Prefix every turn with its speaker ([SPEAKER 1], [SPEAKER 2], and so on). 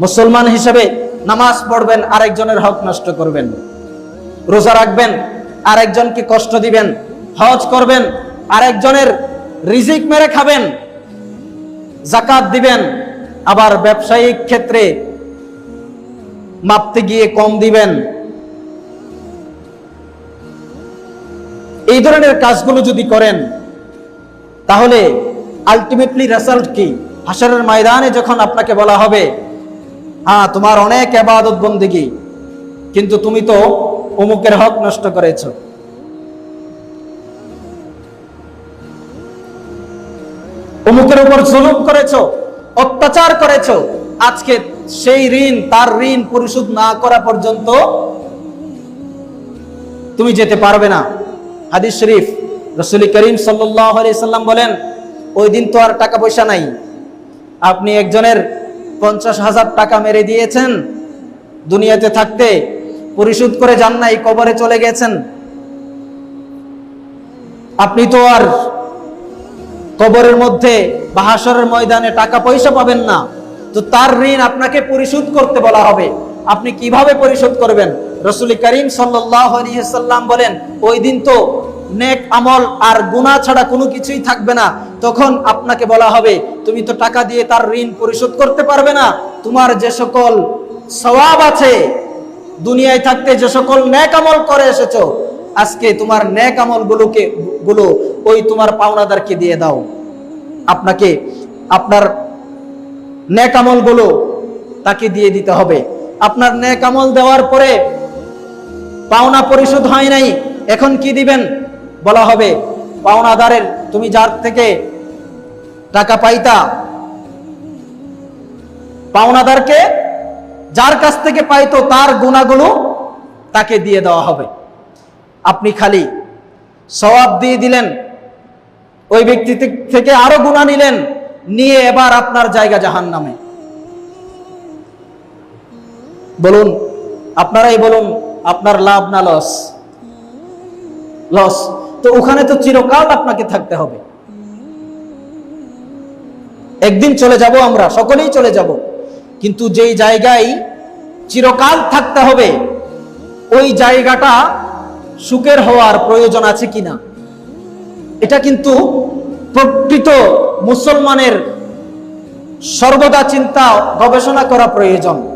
[SPEAKER 1] মুসলমান হিসেবে নামাজ পড়বেন, আরেকজনের হক নষ্ট করবেন। রোজা রাখবেন, আরেকজনকে কষ্ট দিবেন। হজ করবেন, আরেকজনের রিজিক মেরে খাবেন। জাকাত দিবেন, আবার ব্যবসায়িক ক্ষেত্রে মাপতে গিয়ে কম দিবেন। এই ধরনের কাজগুলো যদি করেন, তাহলে আলটিমেটলি রেজাল্ট কি? হাসারের ময়দানে যখন আপনাকে বলা হবে হ্যাঁ তোমার অনেক আবাদত বন্দিগি, কিন্তু তুমি তো অমুকের হক নষ্ট করেছ। অমুকের উপর জুলুম করেছ, অত্যাচার করেছ, আজকে সেই ঋণ, তার ঋণ পরিশোধ না করা পর্যন্ত তুমি যেতে পারবে না। হাদিস শরীফ, রসুল করিম সাল্লাম বলেন, ওই দিন তো আর টাকা পয়সা নাই। আপনি একজনের পঞ্চাশ হাজার টাকা মেরে দিয়েছেন। দুনিয়াতে থাকতে পরিশোধ করে যান নাই কবরে চলে গেছেন। আপনি তো আর কবরের মধ্যে বা হাসরের ময়দানে টাকা পয়সা পাবেন না। তো তার ঋণ আপনাকে পরিশোধ করতে বলা হবে। আপনি কীভাবে পরিশোধ করবেন? রসুল করিম সাল্লাম বলেন, ওই দিন তো আমল আর গুণা ছাড়া কোনো কিছুই থাকবে না। তখন আপনাকে বলা হবে, তুমি তো টাকা দিয়ে তার ঋণ পরিশোধ করতে পারবে না। তোমার যে সকল সওয়াব আছে, দুনিয়ায় থাকতে যে সকল ন্যাক আমল করে এসেছ, আজকে তোমার নেক আমল গুলোকে গুলো ওই তোমার পাওনাদারকে দিয়ে দাও। আপনাকে, আপনার ন্যাক আমলগুলো তাকে দিয়ে দিতে হবে। আপনার নেক আমল দেওয়ার পরে পাওনা পরিশোধ হয় নাই, এখন কি দিবেন? বলা হবে, পাওনাদারের তুমি যার থেকে টাকা পাইতা, পাওনাদারকে যার কাছ থেকে পাইতো তার গুণাগুলো তাকে দিয়ে দেওয়া হবে। আপনি খালি সওয়াব দিয়ে দিলেন, ওই ব্যক্তি থেকে আরও গুণা নিলেন, নিয়ে এবার আপনার জায়গা জাহান নামে বলুন, আপনারাই বলুন, আপনার লাভ না লস? লস। তো ওখানে তো চিরকাল আপনাকে থাকতে হবে। একদিন চলে যাব আমরা, সকলেই চলে যাব। কিন্তু যেই জায়গায় চিরকাল থাকতে হবে, ওই জায়গাটা সুখের হওয়ার প্রয়োজন আছে কিনা? এটা কিন্তু প্রকৃত মুসলমানের সর্বদা চিন্তা গবেষণা করা প্রয়োজন।